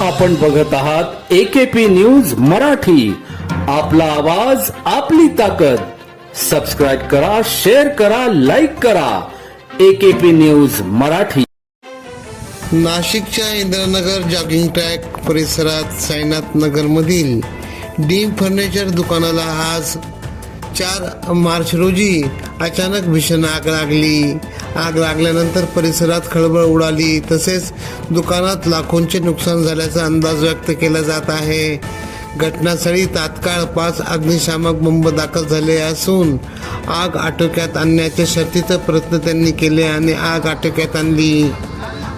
आपण बघत आहात एकेपी न्यूज मराठी. आपला आवाज आपली ताकद. सबस्क्राईब करा शेअर करा लाईक करा. AKP news Marathi. नाशिकच्या इंद्रनगर जॉगिंग ट्रॅक परिसरात साईनाथ नगरमधील डीम फर्निचर दुकानाला आज चार मार्च रोजी अचानक भीषण आग लागली. आग लागल्यानंतर परिसरात खळबळ उडाली. तसेच दुकानात लाखोंचे नुकसान झाल्याचा अंदाज व्यक्त केला जात आहे. घटनास्थळी तात्काळ पाच अग्निशामक बंब दाखल झाले असून आग आटोक्यात आणण्याच्या शर्तीचे प्रयत्न त्यांनी केले आणि आग आटोक्यात आणली.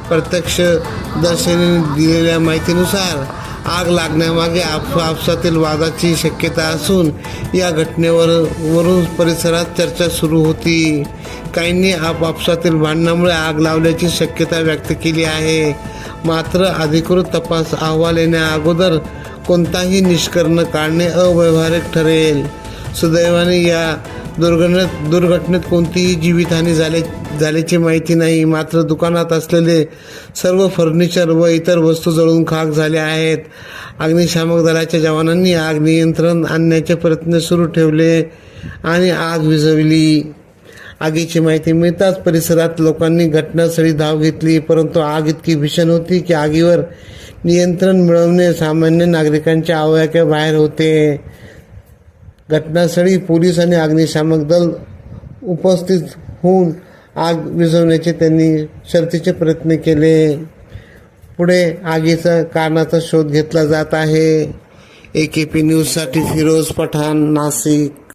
प्रत्यक्षदर्शींनी दिलेल्या माहितीनुसार आग लागण्यामागे आप आपसातील वादाची शक्यता असून या घटनेवर वरून परिसरात चर्चा सुरू होती. काहींनी आपापसातील भांडणामुळे आग लावल्याची शक्यता व्यक्त केली आहे. मात्र अधिकृत तपास अहवाल येण्या अगोदर कोणताही निष्कर्ण काढणे अव्यवहारिक ठरेल. सुदैवाने या दुर्घटनेत दुर्घटनेत कोणतीही जीवितहानी झाले झाल्याची माहिती नाही. मात्र दुकानात असलेले सर्व फर्निचर व इतर वस्तू जळून खाक झाल्या आहेत. अग्निशामक दलाच्या जवानांनी आग नियंत्रण आणण्याचे प्रयत्न सुरू ठेवले आणि आग विझवली. आगीची माहिती मिळताच परिसरात लोकांनी घटनास्थळी धाव घेतली परंतु आग इतकी भीषण होती की आगीवर नियंत्रण मिळवणे सामान्य नागरिकांच्या आवाक्या बाहेर होते. घटनास्थळी पोलीस आणि अग्निशामक दल उपस्थित होऊन आग विझवण्याचे त्यांनी शर्तीचे प्रयत्न केले. पुढे आगीचा कारणाचा शोध घेतला जात आहे. ए के पी न्यूजसाठी फिरोज पठाण नाशिक.